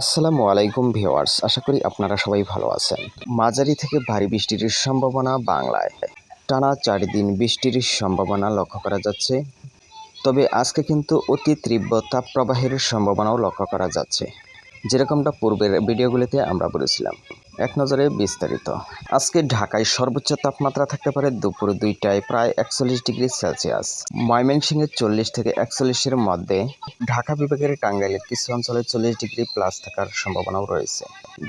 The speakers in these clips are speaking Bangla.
আসসালামু আলাইকুম ভিওয়ার্স আশা করি আপনারা সবাই ভালো আছেন। মাঝারি থেকে ভারী বৃষ্টির সম্ভাবনা বাংলায়। টানা চার দিন বৃষ্টির সম্ভাবনা লক্ষ্য করা যাচ্ছে। তবে আজকে কিন্তু অতি তীব্র তাপপ্রবাহের সম্ভাবনাও লক্ষ্য করা যাচ্ছে। যেরকমটা পূর্বের ভিডিওগুলিতে আমরা বলেছিলাম। এক নজরে বিস্তারিত। আজকে ঢাকায় সর্বোচ্চ তাপমাত্রা থাকতে পারে দুপুর দুইটায় প্রায় একচল্লিশ ডিগ্রি সেলসিয়াস। ময়মনসিংহে চল্লিশ থেকে একচল্লিশের মধ্যে। ঢাকা বিভাগের টাঙ্গাইলের কিছু অঞ্চলে চল্লিশ ডিগ্রি প্লাস থাকার সম্ভাবনাও রয়েছে।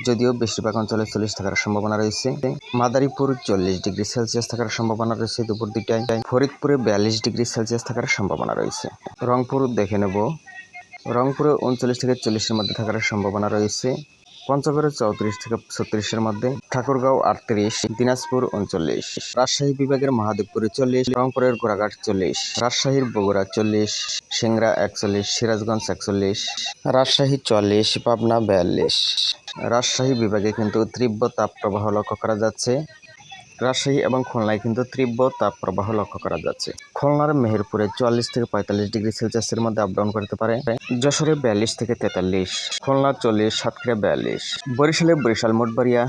যদিও বেশিরভাগ অঞ্চলে চল্লিশ থাকার সম্ভাবনা রয়েছে। মাদারীপুর চল্লিশ ডিগ্রি সেলসিয়াস থাকার সম্ভাবনা রয়েছে দুপুর দুইটায়। ফরিদপুরে বিয়াল্লিশ ডিগ্রি সেলসিয়াস থাকার সম্ভাবনা রয়েছে। রংপুর দেখে নেব। রংপুরে উনচল্লিশ থেকে চল্লিশের মধ্যে থাকার সম্ভাবনা রয়েছে। পঞ্চগড়ে চৌত্রিশ থেকে ছত্রিশের মধ্যে, ঠাকুরগাঁও আটত্রিশ, দিনাজপুর উনচল্লিশ, রাজশাহী বিভাগের মহাদেবপুরে চল্লিশ, রংপুরের গোড়াঘাট চল্লিশ, রাজশাহীর বগুড়া চল্লিশ সিংরা একচল্লিশ, সিরাজগঞ্জ একচল্লিশ, রাজশাহী চল্লিশ, পাবনা বিয়াল্লিশ। রাজশাহী বিভাগে কিন্তু তীব্র তাপপ্রবাহ লক্ষ্য করা যাচ্ছে। রাজশাহী এবং খুলনায় কিন্তু তীব্র তাপপ্রবাহ লক্ষ্য করা যাচ্ছে। খুলনার মেহেরপুরে চুয়াল্লিশ থেকে পঁয়তাল্লিশ ডিগ্রি সেলসিয়াসের মধ্যে আপডাউন করতে পারে যশোরে বিয়াল্লিশ থেকে তেতাল্লিশ, খুলনা চল্লিশ, সাতক্ষীরা বিয়াল্লিশ, বরিশালে বরিশাল মোটবাড়িয়া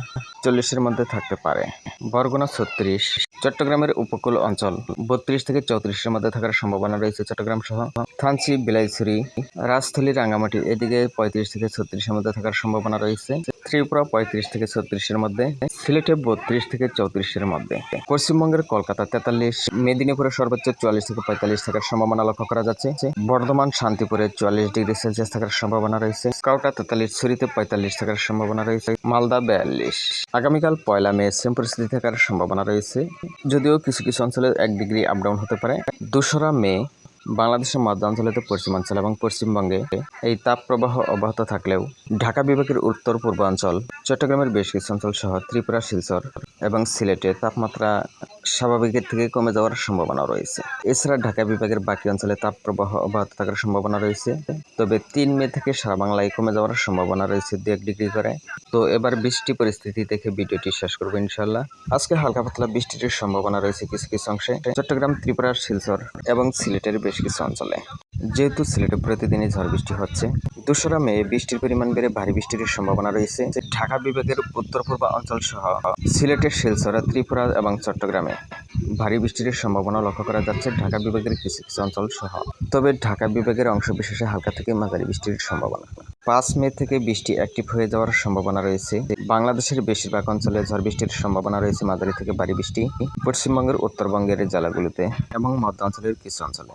চল্লিশের মধ্যে থাকতে পারে, বরগুনা ছত্রিশ, চট্টগ্রামের উপকূল অঞ্চল বত্রিশ থেকে চৌত্রিশের মধ্যে থাকার সম্ভাবনা রয়েছে চট্টগ্রাম সহ। থানচি, বিলাইছড়ি রাজস্থলী রাঙ্গামাটি এদিকে পঁয়ত্রিশ থেকে ছত্রিশের মধ্যে থাকার সম্ভাবনা রয়েছে। ত্রিপুরা পঁয়ত্রিশ থেকে ছত্রিশের মধ্যে সিলেটে বত্রিশ থেকে চৌত্রিশের মধ্যে। পশ্চিমবঙ্গের কলকাতা তেতাল্লিশ, মেদিনীপুরে সর্বোচ্চ চুয়াল্লিশ থেকে পঁয়তাল্লিশ থাকার সম্ভাবনা লক্ষ্য করা যাচ্ছে। বর্ধমান, শান্তিপুরে চুয়াল্লিশ ডিগ্রি সেলসিয়াস থাকার সম্ভাবনা রয়েছে। স্কাউটা তেতাল্লিশ, ছুরিতে পঁয়তাল্লিশ থাকার সম্ভাবনা রয়েছে। মালদা বিয়াল্লিশ। আগামীকাল পয়লা মে, সেম পরিস্থিতি থাকার সম্ভাবনা রয়েছে। যদিও কিছু কিছু অঞ্চলে এক ডিগ্রি আপ ডাউন হতে পারে। দোসরা মে, বাংলাদেশের মধ্যাঞ্চলেতে পশ্চিমাঞ্চল এবং পশ্চিমবঙ্গে এই তাপপ্রবাহ অব্যাহত থাকলেও ঢাকা বিভাগের উত্তর পূর্বাঞ্চল চট্টগ্রামের বেশ কিছু অঞ্চল সহ ত্রিপুরা, শিলচর এবং সিলেটে তাপমাত্রা স্বাভাবিকের থেকে কমে যাওয়ার সম্ভাবনা রয়েছে। এছাড়া ঢাকা বিভাগের বাকি অঞ্চলে তাপপ্রবাহ অব্যাহত থাকার সম্ভাবনা রয়েছে। তবে তিন মে থেকে সারা বাংলায় কমে যাওয়ার সম্ভাবনা রয়েছে দু এক ডিগ্রি করে। তো এবার বৃষ্টি পরিস্থিতি দেখে ভিডিওটি শেষ করব ইনশাল্লাহ আজকে হালকা পাতলা বৃষ্টির সম্ভাবনা রয়েছে কিছু কিছু অংশে। চট্টগ্রাম ত্রিপুরার শিলচর এবং সিলেটের বেশ কিছু অঞ্চলে। যেহেতু সিলেটে প্রতিদিনই ঝড় বৃষ্টি হচ্ছে দোসরা মে বৃষ্টির পরিমাণ বেড়ে ভারী বৃষ্টির সম্ভাবনা রয়েছে। ঢাকা বিভাগের উত্তর পূর্ব অঞ্চল সহ সিলেটের শিলচরা, ত্রিপুরা এবং চট্টগ্রামে ভারী বৃষ্টির সম্ভাবনা লক্ষ্য করা যাচ্ছে ঢাকা বিভাগের কিছু কিছু অঞ্চল সহ তবে ঢাকা বিভাগের অংশ বিশেষে হালকা থেকে মাঝারি বৃষ্টির সম্ভাবনা। পাঁচ মে থেকে বৃষ্টি অ্যাক্টিভ হয়ে যাওয়ার সম্ভাবনা রয়েছে। বাংলাদেশের বেশিরভাগ অঞ্চলে ঝড় বৃষ্টির সম্ভাবনা রয়েছে মাঝারি থেকে ভারী বৃষ্টি। পশ্চিমবঙ্গের উত্তরবঙ্গের জেলাগুলিতে এবং মধ্য অঞ্চলের কিছু অঞ্চলে।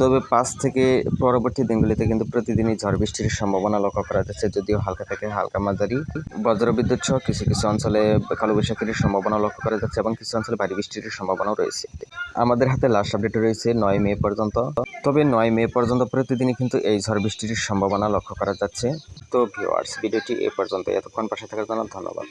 তবে পাঁচ থেকে পরবর্তী দিনগুলিতে কিন্তু প্রতিদিনই ঝড় বৃষ্টির সম্ভাবনা লক্ষ্য করা যাচ্ছে, যদিও হালকা থেকে হালকা মাঝারি। বজ্রবিদ্যুৎ সহ কিছু কিছু অঞ্চলে কালবৈশাখীর সম্ভাবনা লক্ষ্য করা যাচ্ছে এবং কিছু অঞ্চলে ভারী বৃষ্টির সম্ভাবনাও রয়েছে। আমাদের হাতে লাস্ট আপডেট রয়েছে নয় মে পর্যন্ত। তবে নয় মে পর্যন্ত প্রতিদিনই কিন্তু এই ঝড় বৃষ্টির সম্ভাবনা লক্ষ্য করা যাচ্ছে। তো ভিওয়ার্স ভিডিওটি এ পর্যন্ত এতক্ষণ পাশে থাকার জন্য ধন্যবাদ।